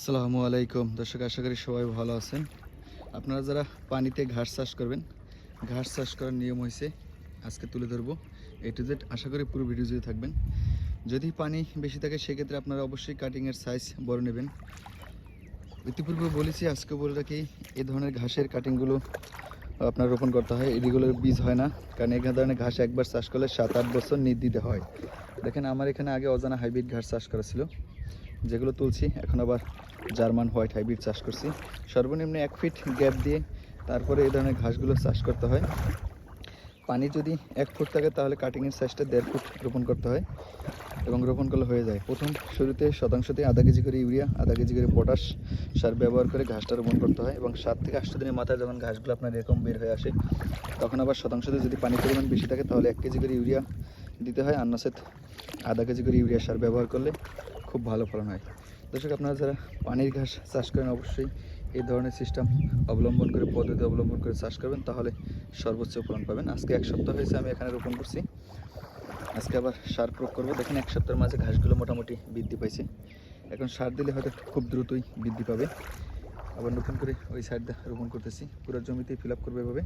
আসসালামু আলাইকুম। দর্শক, আশা করি সবাই ভালো আছেন। আপনারা যারা পানিতে ঘাস চাষ করবেন, ঘাস চাষ করার নিয়ম হয়েছে আজকে তুলে ধরবো এ টু জেড আশা করি পুরো ভিডিও জুড়ে থাকবেন। যদি পানি বেশি থাকে, সেক্ষেত্রে আপনারা অবশ্যই কাটিংয়ের সাইজ বড় নেবেন। ইতিপূর্বে বলেছি, আজকে বলে রাখি, এ ধরনের ঘাসের কাটিংগুলো আপনার রোপণ করতে হয়। এদিগুলোর বীজ হয় না, কারণ এই ধরনের ঘাস একবার চাষ করলে সাত আট বছর নির্দিতে হয়। দেখেন, আমার এখানে আগে অজানা হাইব্রিড ঘাস চাষ করা ছিল। যেগুলো তুলছি, এখন আবার জার্মান হোয়াইট হাইব্রিড চাষ করছি। সর্বনিম্ন এক ফিট গ্যাপ দিয়ে তারপরে এই ধরনের ঘাসগুলো চাষ করতে হয়। পানি যদি এক ফুট থাকে, তাহলে কাটিংয়ের সাইজটা দেড় ফুট রোপণ করতে হয় এবং রোপণ করলে হয়ে যায়। প্রথম শুরুতে শতাংশতে আধা কেজি করে ইউরিয়া, আধা কেজি করে পটাশ সার ব্যবহার করে ঘাসটা রোপণ করতে হয় এবং সাত থেকে আট দিনের মাথায় যখন ঘাসগুলো আপনার এরকম বের হয়ে আসে, তখন আবার শতাংশতে যদি পানি পরিমাণ বেশি থাকে, তাহলে এক কেজি করে ইউরিয়া দিতে হয়। আন্নাসেত আধা কেজি করে ইউরিয়া সার ব্যবহার করলে খুব ভালো ফলন হয়। দর্শক, আপনারা যারা পানির ঘাস চাষ করেন, অবশ্যই এই ধরনের সিস্টেম অবলম্বন করে, পদ্ধতি অবলম্বন করে চাষ করবেন, তাহলে সর্বোচ্চ ফলন পাবেন। আজকে এক সপ্তাহ হয়েছে, আমি এখানে রোপণ করছি। আজকে আবার সার প্রয়োগ করব। দেখেন, এক সপ্তাহের মাঝে ঘাসগুলো মোটামুটি বৃদ্ধি পাইছে। এখন সার দিলে হয়তো খুব দ্রুতই বৃদ্ধি পাবে। আবার নতুন করে ওই সাইড রোপণ করতেছি। পুরো জমিতেই ফিল আপ করবে এভাবে।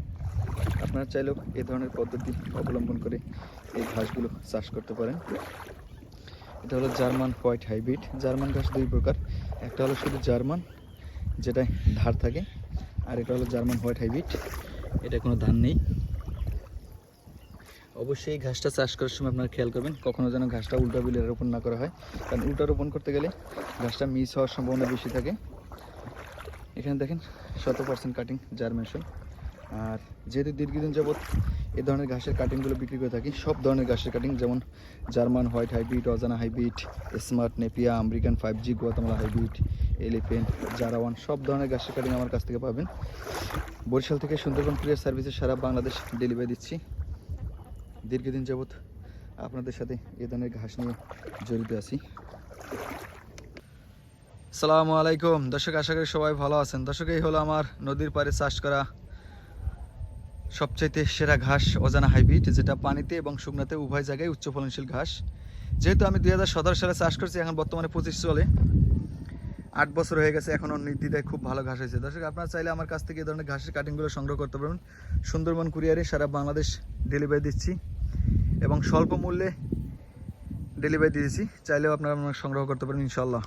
আপনারা চাইলেও এই ধরনের পদ্ধতি অবলম্বন করে এই ঘাসগুলো চাষ করতে পারেন। এটা হলো জার্মান হোয়াইট হাইব্রিড। জার্মান ঘাস দুই প্রকার। একটা হলো শুধু জার্মান, যেটায় ধার থাকে, আর এটা হলো জার্মান হোয়াইট হাইব্রিড। এটা কোনো ধান নেই। অবশ্যই ঘাসটা চাষ করার সময় আপনারা খেয়াল করবেন, কখনো যেন ঘাসটা উল্টা বিলে রোপণ না করা হয়। কারণ উল্টা রোপণ করতে গেলে ঘাসটা মিস হওয়ার সম্ভাবনা বেশি থাকে। এখানে দেখেন শত পার্সেন্ট কাটিং জার্মেশন আর যেহেতু দীর্ঘদিন যাবৎ এ ধরনের ঘাসের কাটিংগুলো বিক্রি করে থাকি, সব ধরনের ঘাসের কাটিং যেমন জার্মান হোয়াইট হাইব্রিড, অজানা hybrid, smart napier, American five G, Guatemala hybrid, elephant, জারাওয়ান, সব ধরনের ঘাসের কাটিং আমার কাছ থেকে পাবেন। বরিশাল থেকে সুন্দরবন কুরিয়ার সার্ভিসে সারা বাংলাদেশ ডেলিভারি দিচ্ছি। দীর্ঘদিন যাবৎ আপনাদের সাথে এ ধরনের ঘাস নিয়ে জড়িত আছি। সালামু আলাইকুম। দর্শক, আশা করি সবাই ভালো আছেন। দর্শক, এই হলো আমার নদীর পাড়ে চাষ করা সবচাইতে সেরা ঘাস অজানা হাইব্রিড, যেটা পানিতে এবং শুকনাতে উভয় জায়গায় উচ্চ ফলনশীল ঘাস। যেহেতু আমি দুই হাজার সতেরো সালে চাষ করছি, এখন বর্তমানে পঁচিশ চলে। আট বছর হয়ে গেছে, এখনও নির্দ্বিধায় খুব ভালো ঘাস হয়েছে। দর্শক, আপনারা চাইলে আমার কাছ থেকে এই ধরনের ঘাসের কাটিংগুলো সংগ্রহ করতে পারবেন। সুন্দরবন কুরিয়ারে সারা বাংলাদেশ ডেলিভারি দিচ্ছি এবং স্বল্প মূল্যে ডেলিভারি দিয়েছি। চাইলেও আপনারা সংগ্রহ করতে পারেন ইনশাল্লাহ